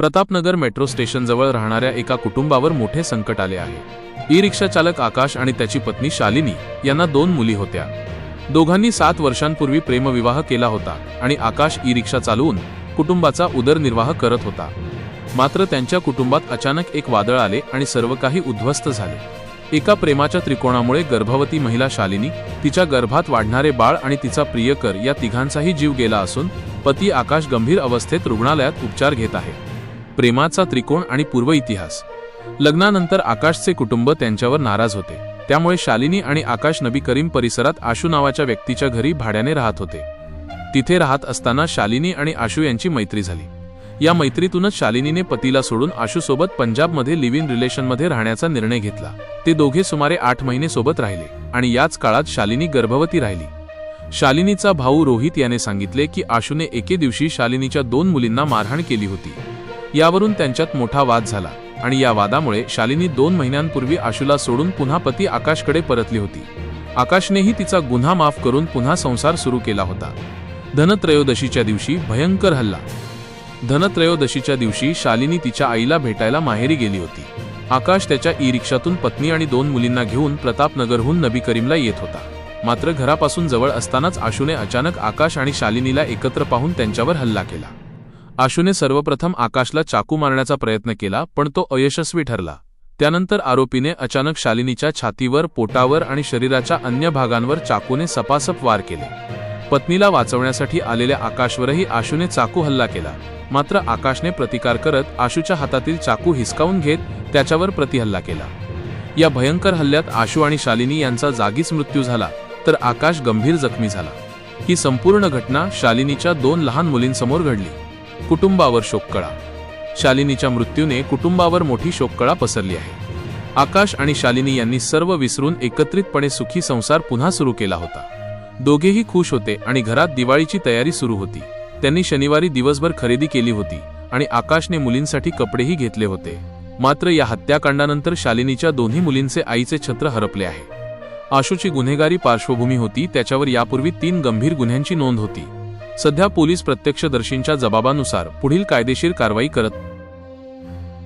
Pratapnagar metro स्टेशनजवळ राहणाऱ्या एका कुटुंबावर मोठे संकट आले आहे. ई रिक्षा चालक आकाश आणि त्याची पत्नी शालिनी यांना दोन मुली होत्या. दोघांनी सात वर्षांपूर्वी प्रेमविवाह केला होता आणि आकाश ई रिक्षा चालवून कुटुंबाचा उदरनिर्वाह करत होता. मात्र त्यांच्या कुटुंबात अचानक एक वादळ आले आणि सर्व काही उद्ध्वस्त झाले. एका प्रेमाच्या त्रिकोणामुळे गर्भवती महिला शालिनी तिच्या गर्भात वाढणारे बाळ आणि तिचा प्रियकर या तिघांचाही जीव गेला असून पती आकाश गंभीर अवस्थेत रुग्णालयात उपचार घेत आहे. प्रेमाचा त्रिकोण आणि पूर्व इतिहास. लग्नानंतर आकाशचे कुटुंब त्यांच्यावर नाराज होते. त्यामुळे शालिनी आणि आकाश नबी करीम परिसरात आशू नावाच्या व्यक्तीच्या घरी भाड्याने राहत होते. तिथे राहत असताना शालिनी आणि आशू यांची मैत्री झाली. या मैत्रीतूनच शालिनीने पतीला सोडून आशूसोबत पंजाबमध्ये लिव्ह इन रिलेशनमध्ये राहण्याचा निर्णय घेतला. ते दोघे सुमारे आठ महिने सोबत राहिले आणि याच काळात शालिनी गर्भवती राहिली. शालिनीचा भाऊ रोहित याने सांगितले की आशूने एके दिवशी शालिनीच्या दोन मुलींना मारहाण केली होती. यावरून त्यांच्यात मोठा वाद झाला आणि या वादामुळे शालिनी दोन महिन्यांपूर्वी आशूला सोडून पुन्हा पती आकाशकडे परतली होती. आकाशनेही तिचा गुन्हा माफ करून पुन्हा संसार सुरू केला होता. धनत्रयोदशीच्या दिवशी भयंकर हल्ला. धनत्रयोदशीच्या दिवशी शालिनी तिच्या आईला भेटायला माहेरी गेली होती. आकाश त्याच्या ई रिक्षातून पत्नी आणि दोन मुलींना घेऊन प्रतापनगरहून नबी करीमला येत होता. मात्र घरापासून जवळ असतानाच आशूने अचानक आकाश आणि शालिनीला एकत्र पाहून त्यांच्यावर हल्ला केला. आशूने सर्वप्रथम आकाशला चाकू मारण्याचा प्रयत्न केला पण तो अयशस्वी ठरला. त्यानंतर आरोपीने अचानक शालिनीच्या छातीवर पोटावर आणि शरीराच्या अन्य भागांवर चाकूने सपासप वार केले. पत्नीला वाचवण्यासाठी आलेल्या आकाशवरही आशूने चाकू हल्ला केला. मात्र आकाशने प्रतिकार करत आशूच्या हातातील चाकू हिसकावून घेत त्याच्यावर प्रतिहल्ला केला. या भयंकर हल्ल्यात आशू आणि शालिनी यांचा जागीच मृत्यू झाला तर आकाश गंभीर जखमी झाला. ही संपूर्ण घटना शालिनीच्या दोन लहान मुलींसमोर घडली. कुटुंबावर शोककळा शालिनीच्या मृत्यूने कुटुंबावर मोठी शोककळा पसरली आहे. आकाश आणि शालिनी यांनी सर्व विसरून एकत्रितपणे सुखी संसार पुन्हा सुरू केला होता. दोघेही खुश होते आणि घरात दिवाळीची तयारी सुरू होती. त्यांनी शनिवारी दिवसभर खरेदी केली होती आणि आकाशने मुलींसाठी कपडेही घेतले होते. मात्र या हत्याकांडानंतर शालिनीच्या दोन्ही मुलींचे आईचे छत्र हरपले आहे. आशूची गुन्हेगारी पार्श्वभूमी होती त्याच्यावर यापूर्वी तीन गंभीर गुन्ह्यांची नोंद होती. सध्या पोलीस प्रत्यक्षदर्शींच्या जबाबानुसार पुढील कायदेशीर कारवाई करत